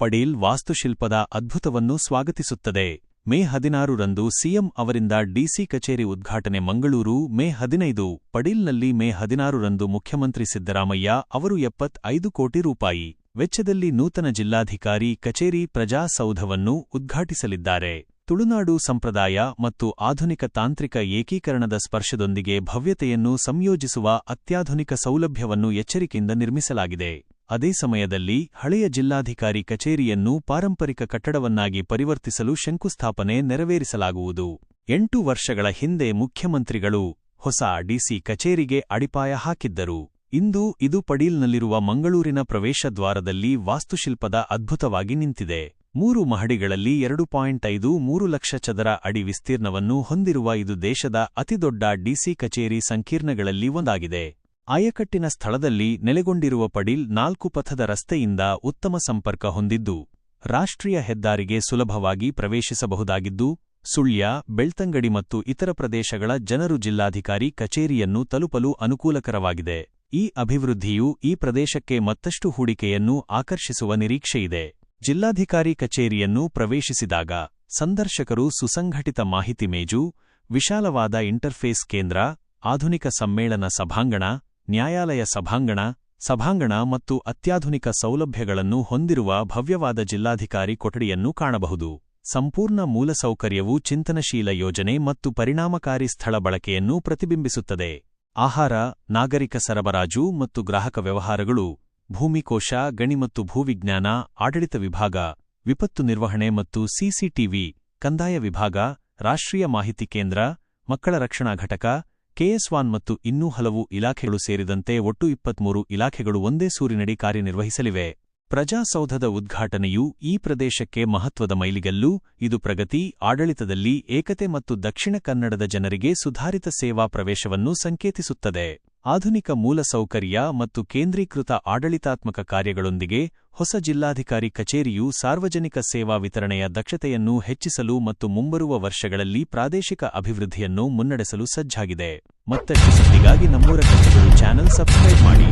ಪಡೀಲ್ ವಾಸ್ತುಶಿಲ್ಪದ ಅದ್ಭುತವನ್ನು ಸ್ವಾಗತಿಸುತ್ತದೆ. ಮೇ ಹದಿನಾರು ರಂದು ಸಿಎಂ ಅವರಿಂದ ಡಿಸಿ ಕಚೇರಿ ಉದ್ಘಾಟನೆ ಮಂಗಳೂರು, ಮೇ ಹದಿನೈದು ಪಡೀಲ್ನಲ್ಲಿ ಮೇ ಹದಿನಾರು ರಂದು ಮುಖ್ಯಮಂತ್ರಿ ಸಿದ್ದರಾಮಯ್ಯ ಅವರು ಎಪ್ಪತ್ತೈದು ಕೋಟಿ ರೂಪಾಯಿ ವೆಚ್ಚದಲ್ಲಿ ನೂತನ ಜಿಲ್ಲಾಧಿಕಾರಿ ಕಚೇರಿ ಪ್ರಜಾಸೌಧವನ್ನು ಉದ್ಘಾಟಿಸಲಿದ್ದಾರೆ. ತುಳುನಾಡು ಸಂಪ್ರದಾಯ ಮತ್ತು ಆಧುನಿಕ ತಾಂತ್ರಿಕ ಏಕೀಕರಣದ ಸ್ಪರ್ಶದೊಂದಿಗೆ ಭವ್ಯತೆಯನ್ನು ಸಂಯೋಜಿಸುವ ಅತ್ಯಾಧುನಿಕ ಸೌಲಭ್ಯವನ್ನು ಎಚ್ಚರಿಕೆಯಿಂದ ನಿರ್ಮಿಸಲಾಗಿದೆ. ಅದೇ ಸಮಯದಲ್ಲಿ ಹಳೆಯ ಜಿಲ್ಲಾಧಿಕಾರಿ ಕಚೇರಿಯನ್ನು ಪಾರಂಪರಿಕ ಕಟ್ಟಡವನ್ನಾಗಿ ಪರಿವರ್ತಿಸಲು ಶಂಕುಸ್ಥಾಪನೆ ನೆರವೇರಿಸಲಾಗುವುದು. ಎಂಟು ವರ್ಷಗಳ ಹಿಂದೆ ಮುಖ್ಯಮಂತ್ರಿಗಳು ಹೊಸ ಡಿಸಿ ಕಚೇರಿಗೆ ಅಡಿಪಾಯ ಹಾಕಿದ್ದರು. ಇಂದು ಇದು ಪಡೀಲ್ನಲ್ಲಿರುವ ಮಂಗಳೂರಿನ ಪ್ರವೇಶದ್ವಾರದಲ್ಲಿ ವಾಸ್ತುಶಿಲ್ಪದ ಅದ್ಭುತವಾಗಿ ನಿಂತಿದೆ. ಮೂರು ಮಹಡಿಗಳಲ್ಲಿ ಎರಡು ಪಾಯಿಂಟ್ ಐದು ಮೂರು ಲಕ್ಷ ಚದರ ಅಡಿ ವಿಸ್ತೀರ್ಣವನ್ನು ಹೊಂದಿರುವ ಇದು ದೇಶದ ಅತಿದೊಡ್ಡ ಡಿಸಿ ಕಚೇರಿ ಸಂಕೀರ್ಣಗಳಲ್ಲಿ ಒಂದಾಗಿದೆ. ಆಯಕಟ್ಟಿನ ಸ್ಥಳದಲ್ಲಿ ನೆಲೆಗೊಂಡಿರುವ ಪಡೀಲ್ ನಾಲ್ಕು ಪಥದ ರಸ್ತೆಯಿಂದ ಉತ್ತಮ ಸಂಪರ್ಕ ಹೊಂದಿದ್ದು, ರಾಷ್ಟ್ರೀಯ ಹೆದ್ದಾರಿಗೆ ಸುಲಭವಾಗಿ ಪ್ರವೇಶಿಸಬಹುದಾಗಿದ್ದು, ಸುಳ್ಯ, ಬೆಳ್ತಂಗಡಿ ಮತ್ತು ಇತರ ಪ್ರದೇಶಗಳ ಜನರು ಜಿಲ್ಲಾಧಿಕಾರಿ ಕಚೇರಿಯನ್ನು ತಲುಪಲು ಅನುಕೂಲಕರವಾಗಿದೆ. ಈ ಅಭಿವೃದ್ಧಿಯು ಈ ಪ್ರದೇಶಕ್ಕೆ ಮತ್ತಷ್ಟು ಹೂಡಿಕೆಯನ್ನು ಆಕರ್ಷಿಸುವ ನಿರೀಕ್ಷೆಯಿದೆ. ಜಿಲ್ಲಾಧಿಕಾರಿ ಕಚೇರಿಯನ್ನು ಪ್ರವೇಶಿಸಿದಾಗ, ಸಂದರ್ಶಕರು ಸುಸಂಘಟಿತ ಮಾಹಿತಿ ಮೇಜು, ವಿಶಾಲವಾದ ಇಂಟರ್ಫೇಸ್ ಕೇಂದ್ರ, ಆಧುನಿಕ ಸಮ್ಮೇಳನ ಸಭಾಂಗಣ ನ್ಯಾಯಾಲಯ ಸಭಾಂಗಣ ಸಭಾಂಗಣ ಮತ್ತು ಅತ್ಯಾಧುನಿಕ ಸೌಲಭ್ಯಗಳನ್ನು ಹೊಂದಿರುವ ಭವ್ಯವಾದ ಜಿಲ್ಲಾಧಿಕಾರಿ ಕೊಠಡಿಯನ್ನು ಕಾಣಬಹುದು. ಸಂಪೂರ್ಣ ಮೂಲಸೌಕರ್ಯವು ಚಿಂತನಶೀಲ ಯೋಜನೆ ಮತ್ತು ಪರಿಣಾಮಕಾರಿ ಸ್ಥಳ ಬಳಕೆಯನ್ನು ಪ್ರತಿಬಿಂಬಿಸುತ್ತದೆ. ಆಹಾರ, ನಾಗರಿಕ ಸರಬರಾಜು ಮತ್ತು ಗ್ರಾಹಕ ವ್ಯವಹಾರಗಳು, ಭೂಮಿಕೋಶ, ಗಣಿ ಮತ್ತು ಭೂವಿಜ್ಞಾನ, ಆಡಳಿತ ವಿಭಾಗ, ವಿಪತ್ತು ನಿರ್ವಹಣೆ ಮತ್ತು ಸಿಸಿಟಿವಿ ಕಂದಾಯ ವಿಭಾಗ, ರಾಷ್ಟ್ರೀಯ ಮಾಹಿತಿ ಕೇಂದ್ರ, ಮಕ್ಕಳ ರಕ್ಷಣಾ ಘಟಕ ಕೆಎಸ್ವಾನ್ ಮತ್ತು ಇನ್ನೂ ಹಲವು ಇಲಾಖೆಗಳು ಸೇರಿದಂತೆ ಒಟ್ಟು ಇಪ್ಪತ್ಮೂರು ಇಲಾಖೆಗಳು ಒಂದೇ ಸೂರಿನಡಿ ಕಾರ್ಯನಿರ್ವಹಿಸಲಿವೆ. ಪ್ರಜಾಸೌಧದ ಉದ್ಘಾಟನೆಯು ಈ ಪ್ರದೇಶಕ್ಕೆ ಮಹತ್ವದ ಮೈಲಿಗಲ್ಲು, ಇದು ಪ್ರಗತಿ, ಆಡಳಿತದಲ್ಲಿ ಏಕತೆ ಮತ್ತು ದಕ್ಷಿಣ ಕನ್ನಡದ ಜನರಿಗೆ ಸುಧಾರಿತ ಸೇವಾ ಪ್ರವೇಶವನ್ನು ಸಂಕೇತಿಸುತ್ತದೆ. ಆಧುನಿಕ ಮೂಲಸೌಕರ್ಯ ಮತ್ತು ಕೇಂದ್ರೀಕೃತ ಆಡಳಿತಾತ್ಮಕ ಕಾರ್ಯಗಳೊಂದಿಗೆ ಹೊಸ ಜಿಲ್ಲಾಧಿಕಾರಿ ಕಚೇರಿಯು ಸಾರ್ವಜನಿಕ ಸೇವಾ ವಿತರಣೆಯ ದಕ್ಷತೆಯನ್ನು ಹೆಚ್ಚಿಸಲು ಮತ್ತು ಮುಂಬರುವ ವರ್ಷಗಳಲ್ಲಿ ಪ್ರಾದೇಶಿಕ ಅಭಿವೃದ್ಧಿಯನ್ನು ಮುನ್ನಡೆಸಲು ಸಜ್ಜಾಗಿದೆ. ಮತ್ತಷ್ಟು ಸುದ್ದಿಗಾಗಿ ನಮ್ಮೂರ ಕಚೇರಿ ಚಾನೆಲ್ ಸಬ್ಸ್ಕ್ರೈಬ್ ಮಾಡಿ.